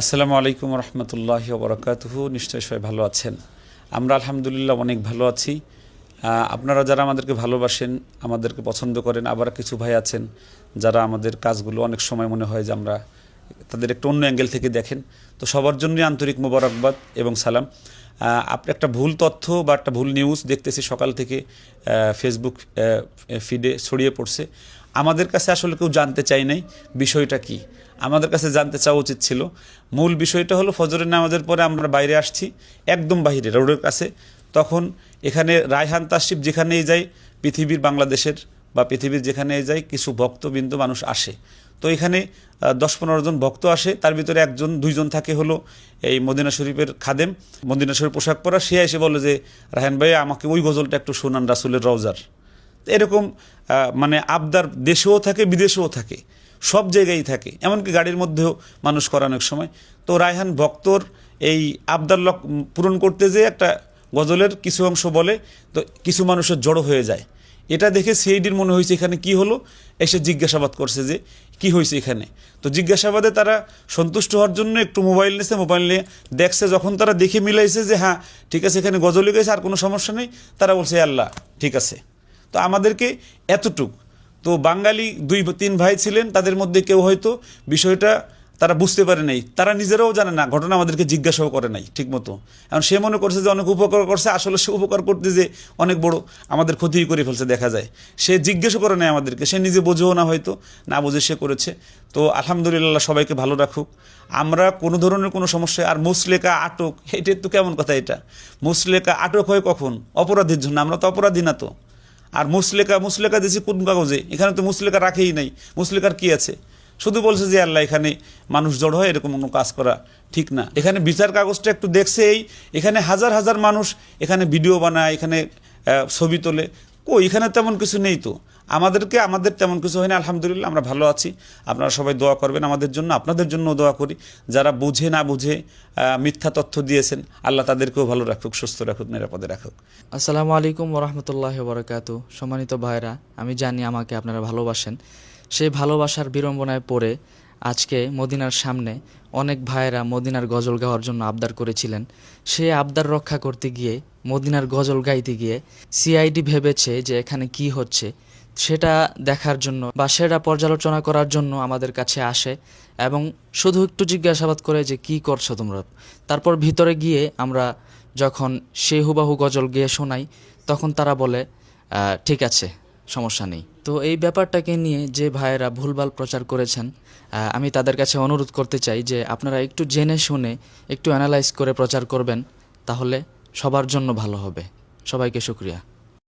আসসালামু আলাইকুম রহমতুল্লাহ বরকাতুহ। নিশ্চয়ই সবাই ভালো আছেন। আমরা আলহামদুলিল্লাহ অনেক ভালো আছি। আপনারা যারা আমাদেরকে ভালোবাসেন, আমাদেরকে পছন্দ করেন, আবার কিছু ভাই আছেন যারা আমাদের কাজগুলো অনেক সময় মনে হয় যে আমরা তাদের একটা অন্য অ্যাঙ্গেল থেকে দেখেন। তো সবার জন্যই আন্তরিক মোবারকবাদ এবং সালাম। আপনি একটা ভুল তথ্য বা একটা ভুল নিউজ দেখতেছি সকাল থেকে ফেসবুক ফিডে ছড়িয়ে পড়ছে। আমাদের কাছে আসলে কেউ জানতে চাই নাই বিষয়টা কি। আমাদের কাছে জানতে চাওয়া উচিত ছিল। মূল বিষয়টা হলো ফজরের নামাজের পরে আমরা বাইরে আসছি, একদম বাইরে রোডের কাছে। তখন এখানে রায়হান তাসিফ যেখানেই যাই পৃথিবীর বাংলাদেশের বা পৃথিবীর যেখানেই যাই কিছু ভক্তবিন্দু মানুষ আসে। তো এখানে দশ পনেরো জন ভক্ত আসে, তার ভিতরে একজন, দুইজন থাকে হলো এই মদিনা শরীফের খাদেম। মদিনা শরীফ পোশাক পরা, সে এসে বলে যে, রায়হান ভাই আমাকে ওই গজলটা একটু শোনান রাসুলের রওজার। এরকম মানে আবদার দেশেও থাকে, বিদেশেও থাকে, সব জায়গায় থাকে। এমনকি গাড়ির মধ্যেও মানুষ করে অনেক সময়। তো রায়হান ভক্তর এই আবদার লক পূরণ করতে যে একটা গজলের কিছু অংশ বলে, তো কিছু মানুষের জড়ো হয়ে যায়। এটা দেখে সিআইডির মনে হয়েছে এখানে কি হলো, এসে জিজ্ঞাসাবাদ করছে যে, কি হয়েছে এখানে? তো জিজ্ঞাসাবাদে তারা সন্তুষ্ট হওয়ার জন্য একটু মোবাইল নিয়েছে মোবাইল নিয়ে দেখছে, যখন তারা দেখে মিলাইছে যে হ্যাঁ ঠিক আছে, এখানে গজলে গেছে আর কোনো সমস্যা নেই, তারা বলছে, আল্লাহ, ঠিক আছে। তো আমাদেরকে এতটুক। তো বাঙালি দুই তিন ভাই ছিলেন, তাদের মধ্যে কেউ হয়তো বিষয়টা তারা বুঝতে পারে নাই। তারা নিজেরাও জানে না, ঘটনা আমাদেরকে জিজ্ঞাসাও করে নাই ঠিকমতো। এখন সে মনে করছে যে অনেক উপকার করছে, আসলে সে উপকার করতে যে অনেক বড় আমাদের ক্ষতি করে ফেলছে দেখা যায়। সে জিজ্ঞাসা করে নাই আমাদেরকে, সে নিজে বোঝেও না হয়তো, না বুঝে সে করেছে। তো আলহামদুলিল্লাহ সবাইকে ভালো রাখুক। আমরা কোনো ধরনের কোনো সমস্যা আর মুসলেকা আটক, এটা তো কেমন কথা এটা? মুসলেকা আটক হয় কখন? অপরাধীর জন্য, আমরা তো অপরাধী না তো। আর মুসলেকা মুসলেকা দিয়েছি কোন কাগজে? এখানে তো মুসলেকা রাখেই নাই। মুসলেকার কি আছে? শুধু বলছে যে, আল্লাহ, এখানে মানুষ জড় হয়, এরকম কোনো কাজ করা ঠিক না। এখানে বিচার কাগজটা একটু দেখছে এই এখানে হাজার হাজার মানুষ এখানে ভিডিও বানায়, এখানে ছবি তোলে। কো এখানে তেমন কিছু নেই তো। আমাদেরকে, আমাদের তেমন কিছু হয় না, আলহামদুলিল্লাহ, আমরা ভালো আছি। আপনারা সবাই দোয়া করবেন আমাদের জন্য, আপনাদের জন্য দোয়া করি। যারা বুঝে না বুঝে মিথ্যা তথ্য দিয়েছেন, আল্লাহ তাদেরকেও ভালো রাখুক, সুস্থ রাখুক, নিরাপদে রাখুক। আসসালামু আলাইকুম ওরহমতুল্লাহ বরকাতু সম্মানিত ভাইরা আমি জানি আমাকে আপনারা ভালোবাসেন। সেই ভালোবাসার বিড়ম্বনায় পড়ে আজকে মদিনার সামনে অনেক ভাইয়েরা মদিনার গজল গাওয়ার জন্য আবদার করেছিলেন। সে আবদার রক্ষা করতে গিয়ে, মদিনার গজল গাইতে গিয়ে সিআইডি ভেবেছে যে এখানে কি হচ্ছে। সেটা দেখার জন্য বা সেটা পর্যালোচনা করার জন্য আমাদের কাছে আসে এবং শুধু একটু জিজ্ঞাসাবাদ করে যে কি করছ তোমরা। তারপর ভিতরে গিয়ে আমরা যখন সে হুবাহু গজল গেয়ে শোনাই, তখন তারা বলে ঠিক আছে। সমস্যা নেই। তো এই ব্যাপারটাকে নিয়ে যে ভাইয়েরা ভুলভাল প্রচার করেছেন আমি তাদের কাছে অনুরোধ করতে চাই যে আপনারা একটু জেনে শুনে একটু অ্যানালাইজ করে প্রচার করবেন, তাহলে সবার জন্য ভালো হবে। সবাইকে শুক্রিয়া।